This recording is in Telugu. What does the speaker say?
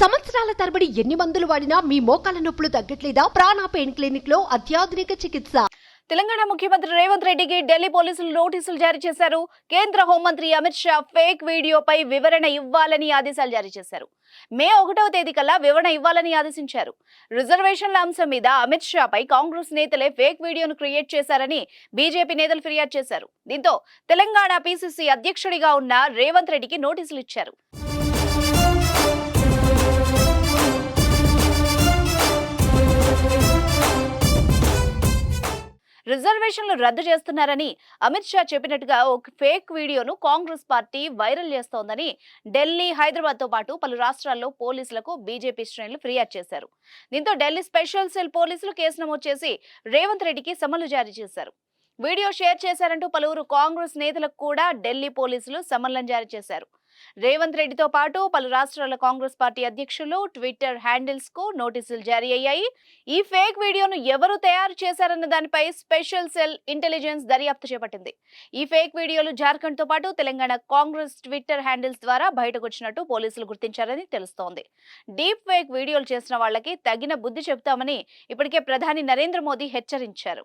సంవత్సరాల తరబడి ఎన్ని మందులు వాడినా మీ మోకాల నొప్పులు తగ్గట్లేదా? ప్రాణ పెయిన్ క్లినిక్లో అత్యాధునిక చికిత్స. తెలంగాణ ముఖ్యమంత్రి రేవంత్ రెడ్డికి ఢిల్లీ పోలీసులు నోటీసులు జారీ చేశారు. కేంద్ర హోంమంత్రి అమిత్ షా ఫేక్ వీడియోపై వివరణ ఇవ్వాలని ఆదేశాలు జారీ చేశారు. మే ఒకటవ తేదీ కల్లా వివరణ ఇవ్వాలని ఆదేశించారు. రిజర్వేషన్ల అంశం మీద అమిత్ షాపై కాంగ్రెస్ నేతలే ఫేక్ వీడియోను క్రియేట్ చేశారని బీజేపీ నేతలు ఫిర్యాదు చేశారు. దీంతో తెలంగాణ పీసీసీ అధ్యక్షుడిగా ఉన్న రేవంత్ రెడ్డికి నోటీసులు ఇచ్చారు. రిజర్వేషన్లు రద్దు చేస్తున్నారని అమిత్ షా చెప్పినట్టుగా ఒక ఫేక్ వీడియోను కాంగ్రెస్ పార్టీ వైరల్ చేస్తోందని ఢిల్లీ హైదరాబాద్తో పాటు పలు రాష్ట్రాల్లో పోలీసులకు బీజేపీ శ్రేణులు ఫిర్యాదు చేశారు. దీంతో ఢిల్లీ స్పెషల్ సెల్ పోలీసులు కేసు నమోదు చేసి రేవంత్ రెడ్డికి సమన్లు జారీ చేశారు. వీడియో షేర్ చేశారంటూ పలువురు కాంగ్రెస్ నేతలకు కూడా ఢిల్లీ పోలీసులు సమన్లను జారీ చేశారు. రేవంత్ రెడ్డితో పాటు పలు రాష్ట్రాల కాంగ్రెస్ పార్టీ అధ్యక్షులు ట్విట్టర్ హ్యాండిల్స్కు నోటీసులు జారీ అయ్యాయి. ఈ ఫేక్ వీడియోను ఎవరు తయారు చేశారన్న దానిపై స్పెషల్ సెల్ ఇంటెలిజెన్స్ దర్యాప్తు చేపట్టింది. ఈ ఫేక్ వీడియోలు జార్ఖండ్తో పాటు తెలంగాణ కాంగ్రెస్ ట్విట్టర్ హ్యాండిల్స్ ద్వారా బయటకొచ్చినట్టు పోలీసులు గుర్తించారని తెలుస్తోంది. డీప్ ఫేక్ వీడియోలు చేసిన వాళ్ళకి తగిన బుద్ధి చెబుతామని ఇప్పటికే ప్రధాని నరేంద్ర మోదీ హెచ్చరించారు.